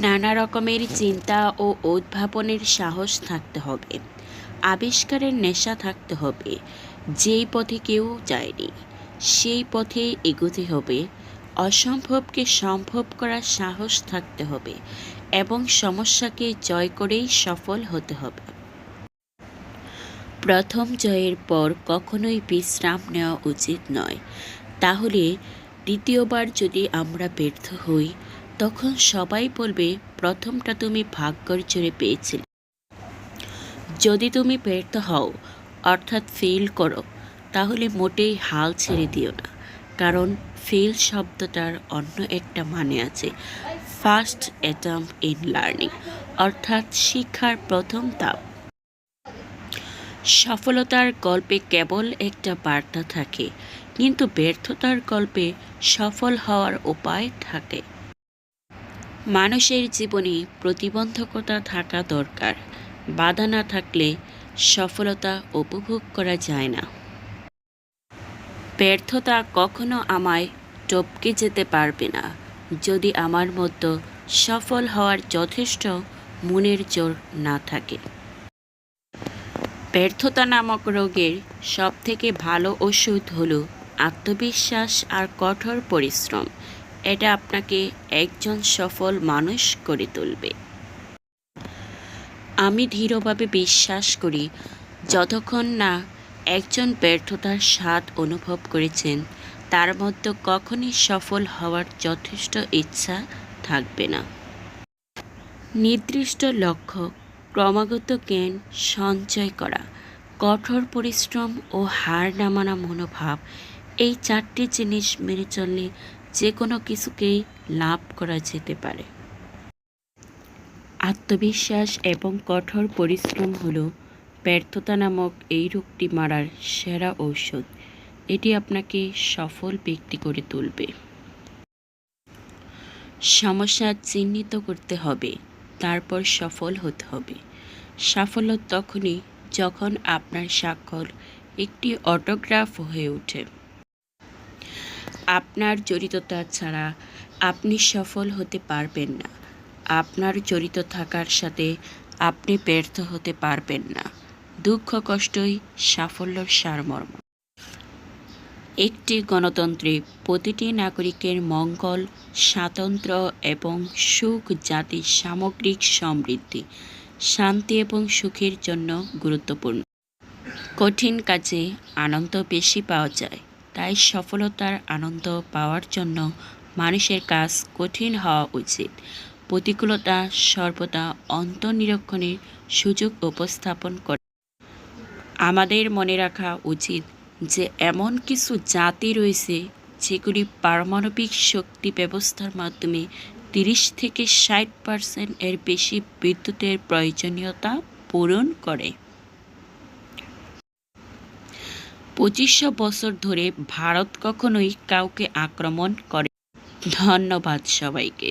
নানা রকমের চিন্তা ও উদ্ভাবনের সাহস থাকতে হবে। আবিষ্কারের নেশা থাকতে হবে। যেই পথে কেউ যায়নি, সেই পথে এগোতে হবে। অসম্ভবকে সম্ভব করার সাহস থাকতে হবে এবং সমস্যাকে জয় করেই সফল হতে হবে। প্রথম জয়ের পর কখনোই বিশ্রাম নেওয়া উচিত নয়। তাহলে দ্বিতীয়বার যদি আমরা ব্যর্থ হই তখন সবাই বলবে, প্রথমটা তুমি ভাগ্যর জোরে পেয়েছিলে। যদি তুমি ব্যর্থ হও, অর্থাৎ ফেল করো, তাহলে মোটেই হাল ছেড়ে দিও না। কারণ ফেল শব্দটার অন্য একটা মানে আছে ফার্স্ট অ্যাটাম্প ইন লার্নিং অর্থাৎ শিক্ষার প্রথম ধাপ। সফলতার গল্পে কেবল একটা বার্তা থাকে, কিন্তু ব্যর্থতার গল্পে সফল হওয়ার উপায় থাকে। মানুষের জীবনে প্রতিবন্ধকতা থাকা দরকার। বাধা না থাকলে সফলতা উপভোগ করা যায় না। ব্যর্থতা কখনো আমায় টপকে যেতে পারবে না। যদি আমার মতো সফল হওয়ার যথেষ্ট মনের জোর না থাকে। ব্যর্থতা নামক রোগের সবথেকে ভালো ওষুধ হলো আত্মবিশ্বাস আর কঠোর পরিশ্রম। এটা আপনাকে একজন সফল মানুষ করে তুলবে। আমি দৃঢ়ভাবে বিশ্বাস করি, যতক্ষণ না একজন ব্যর্থতার স্বাদ অনুভব করেছেন, তার মধ্যে কখনই সফল হওয়ার যথেষ্ট ইচ্ছা থাকবে না। নির্দিষ্ট লক্ষ্য, ক্রমাগত জ্ঞান সঞ্চয় করা, কঠোর পরিশ্রম ও হার নামানা মনোভাব, এই চারটি জিনিস মেনে চললে যে কোনো কিছুকেই লাভ করা যেতে পারে। আত্মবিশ্বাস এবং কঠোর পরিশ্রম হল ব্যর্থতা নামক এই রোগটি মারার সেরা ঔষধ। এটি আপনাকে সফল ব্যক্তি করে তুলবে। সমস্যা চিহ্নিত করতে হবে, তারপর সফল হতে হবে। সাফল্য তখনই যখন আপনার স্বাক্ষর একটি অটোগ্রাফ হয়ে ওঠে। আপনার জড়িততা ছাড়া আপনি সফল হতে পারবেন না। আপনার জড়িত থাকার সাথে আপনি ব্যর্থ হতে পারবেন না। দুঃখ, কষ্টই সাফল্যর সারমর্ম। একটি গণতন্ত্রে প্রতিটি নাগরিকের মঙ্গল স্বাতন্ত্র্য এবং সুখ জাতির সামগ্রিক সমৃদ্ধি, শান্তি এবং সুখের জন্য গুরুত্বপূর্ণ। কঠিন কাজে আনন্দ বেশি পাওয়া যায়। তাই সফলতার আনন্দ পাওয়ার জন্য মানুষের কাজ কঠিন হওয়া উচিত। প্রতিকূলতা সর্বদা অন্তর্নিরীক্ষণের সুযোগ উপস্থাপন করে। আমাদের মনে রাখা উচিত যে এমন কিছু জাতি রয়েছে যেগুলি পারমাণবিক শক্তি ব্যবস্থার মাধ্যমে তিরিশ থেকে ষাট পার্সেন্ট এর বেশি বিদ্যুতের প্রয়োজনীয়তা পূরণ করে। পঁচিশশো বছর ধরে ভারত কখনোই কাউকে আক্রমণ করে ধন্যবাদ সবাইকে।